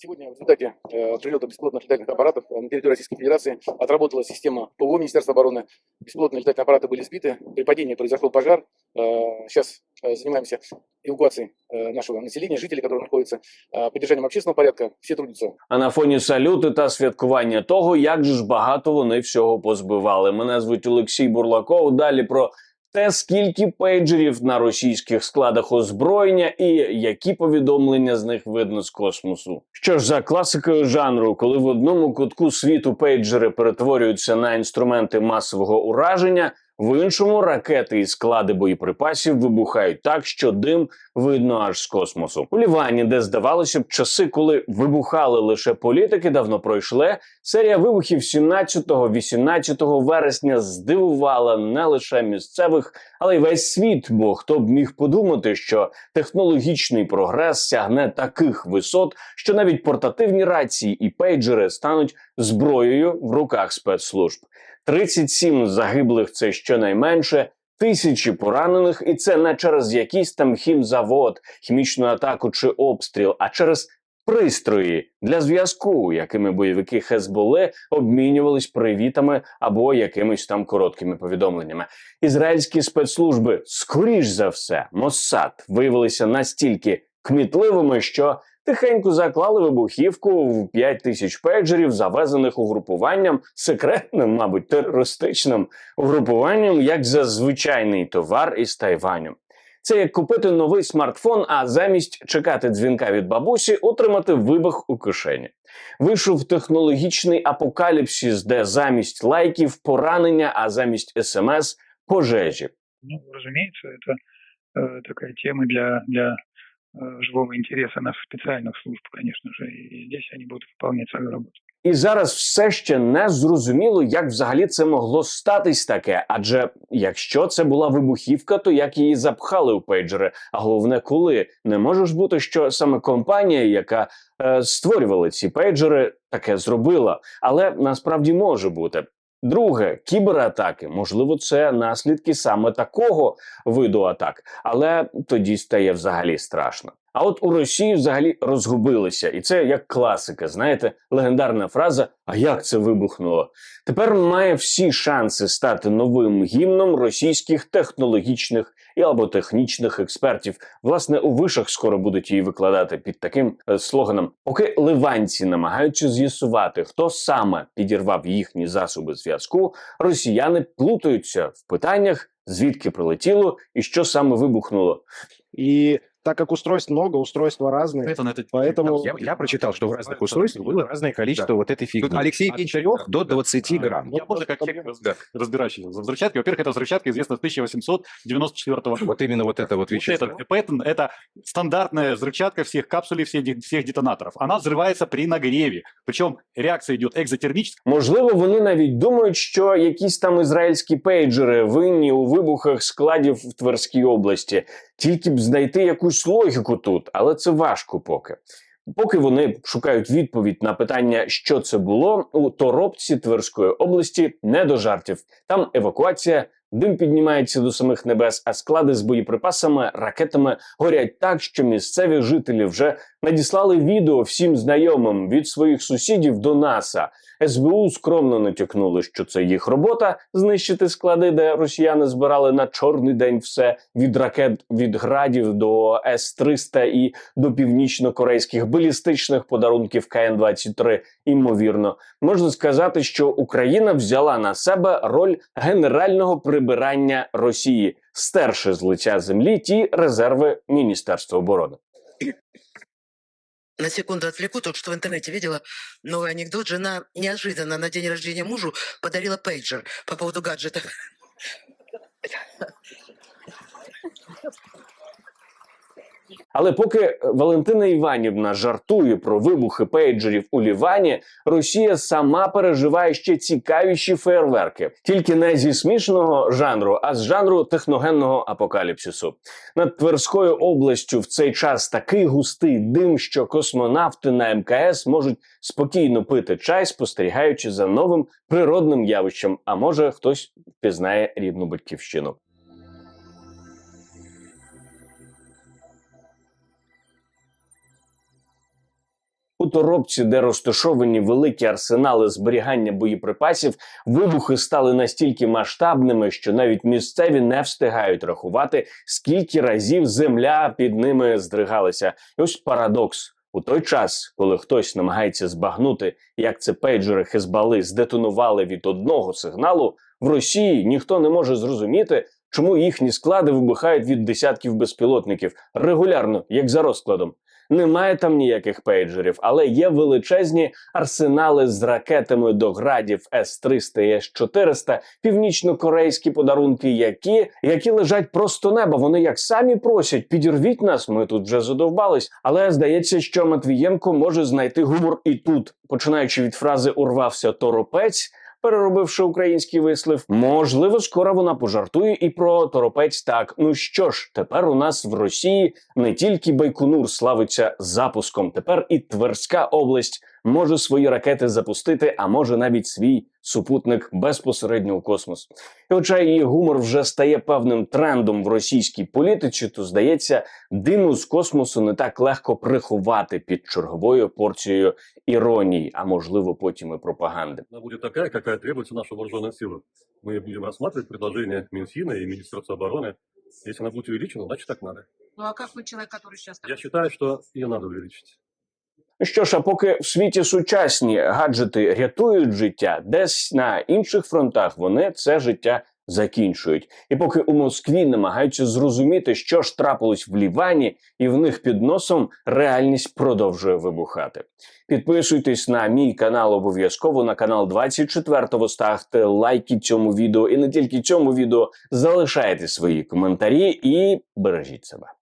Сегодня в результате э, прилета беспилотных летательных аппаратов э, на территории Российской Федерации отработала система ПВО Министерства обороны. Беспилотные летательные аппараты были сбиты. При падении произошел пожар. Э, сейчас э, занимаемся эвакуацией э, нашего населения, жителей, которые находятся, э, поддержанием общественного порядка. Все трудятся А на фоні салюти та святкування того, як же ж багато вони всього позбивали. Мене звуть Олексій Бурлаков. Далі про те, скільки пейджерів на російських складах озброєння і які повідомлення з них видно з космосу. Що ж за класикою жанру, коли в одному кутку світу пейджери перетворюються на інструменти масового ураження. В іншому ракети і склади боєприпасів вибухають так, що дим видно аж з космосу. У Лівані, де здавалося б, часи, коли вибухали лише політики, давно пройшли. Серія вибухів 17-18 вересня здивувала не лише місцевих, але й весь світ. Бо хто б міг подумати, що технологічний прогрес сягне таких висот, що навіть портативні рації і пейджери стануть зброєю в руках спецслужб. 37 загиблих це щонайменше. Тисячі поранених, і це не через якийсь там хімзавод, хімічну атаку чи обстріл, а через пристрої для зв'язку, якими бойовики Хезболи обмінювались привітами або якимись там короткими повідомленнями. Ізраїльські спецслужби, скоріш за все, Моссад виявилися настільки кмітливими, що тихенько заклали вибухівку в 5 тисяч пейджерів, завезених угрупуванням секретним, мабуть, терористичним угрупуванням, як за звичайний товар із Тайваню. Це як купити новий смартфон, а замість чекати дзвінка від бабусі, отримати вибух у кишені. Вийшов технологічний апокаліпсис, де замість лайків поранення, а замість смс пожежі. Ну, разумеется, это э, такая тема для, для э, живого интереса наших специальных служб, конечно же, и здесь они будут выполнять свою работу. І зараз все ще не зрозуміло, як взагалі це могло статись таке. Адже якщо це була вибухівка, то як її запхали у пейджери? А головне, коли не може ж бути, що саме компанія, яка е, створювала ці пейджери, таке зробила, але насправді може бути. Друге, кібератаки, можливо, це наслідки саме такого виду атак, але тоді стає взагалі страшно. А от у Росії взагалі розгубилися, і це як класика, знаєте, легендарна фраза: А як це вибухнуло? Тепер має всі шанси стати новим гімном російських технологічних і або технічних експертів. Власне, у вишах скоро будуть її викладати під таким е, слоганом. Поки ливанці намагаються з'ясувати, хто саме підірвав їхні засоби зв'язку, росіяни плутаються в питаннях, звідки прилетіло і що саме вибухнуло. И так как устройств много, устройства разные, Это на это... поэтому Я, я прочитал, что в разных устройствах было разное количество вот этой фигни. Тут Алексей От меньше 4 до 20 грамм. Я можно как человек раз- разбирающий в взрывчатке. Во-первых, эта взрывчатка известна с 1894 года. Вот именно вот это вот Вот вещество. это, Пэттон – это стандартная взрывчатка всех капсулей, всех, де- всех детонаторов. Она взрывается при нагреве. Причем реакция идет экзотермическая. Можливо, вони навіть думають, що якісь там ізраїльські пейджери винні у вибухах складів в Тверській області. Тільки б знайти якусь логіку тут, але це важко поки. Поки вони шукають відповідь на питання, що це було, у торопці Тверської області не до жартів. Там евакуація, дим піднімається до самих небес, а склади з боєприпасами, ракетами горять так, що місцеві жителі вже надіслали відео всім знайомим від своїх сусідів до НАСА. СБУ скромно натякнули, що це їх робота знищити склади, де росіяни збирали на чорний день все від ракет від градів до С-300 і до північно-корейських балістичних подарунків КН-23. Імовірно, можна сказати, що Україна взяла на себе роль генерального прибирання Росії, стерши з лиця землі ті резерви Міністерства оборони. На секунду отвлеку, только что в интернете видела новый анекдот. Жена неожиданно на день рождения мужу подарила пейджер по поводу гаджета. Але поки Валентина Іванівна жартує про вибухи пейджерів у Лівані, Росія сама переживає ще цікавіші фейерверки, тільки не зі смішного жанру, а з жанру техногенного апокаліпсису. Над Тверською областю в цей час такий густий дим, що космонавти на МКС можуть спокійно пити чай, спостерігаючи за новим природним явищем. А може хтось впізнає рідну батьківщину. Торопці, де розташовані великі арсенали зберігання боєприпасів, вибухи стали настільки масштабними, що навіть місцеві не встигають рахувати, скільки разів земля під ними здригалася. І ось парадокс. У той час, коли хтось намагається збагнути, як це пейджери Хезбали здетонували від одного сигналу, в Росії ніхто не може зрозуміти, чому їхні склади вибухають від десятків безпілотників регулярно, як за розкладом. Немає там ніяких пейджерів, але є величезні арсенали з ракетами до градів С-300 і С-400, північно-корейські подарунки, які, які лежать просто неба. Вони як самі просять, підірвіть нас. Ми тут вже задовбались. Але здається, що Матвієнко може знайти гумор і тут, починаючи від фрази Урвався торопець. Переробивши український вислів, можливо, скоро вона пожартує і про торопець. Так, ну що ж, тепер у нас в Росії не тільки Байконур славиться запуском, тепер і Тверська область може свої ракети запустити, а може навіть свій супутник безпосередньо у космос. І хоча її гумор вже стає певним трендом в російській політиці, то здається, диму з космосу не так легко приховати під черговою порцією іронії, а можливо потім і пропаганди. Она будет такая, какая требуется нашим вооруженным силам. Мы будем рассматривать предложение Минфина и Министерства обороны. Если она будет увеличена, значит так надо. Ну а как вы человек, который сейчас... Я считаю, что ее надо увеличить. Що ж, а поки в світі сучасні гаджети рятують життя, десь на інших фронтах вони це життя закінчують. І поки у Москві намагаються зрозуміти, що ж трапилось в Лівані, і в них під носом реальність продовжує вибухати. Підписуйтесь на мій канал обов'язково на канал 24-го, ставте лайки цьому відео і не тільки цьому відео залишайте свої коментарі і бережіть себе.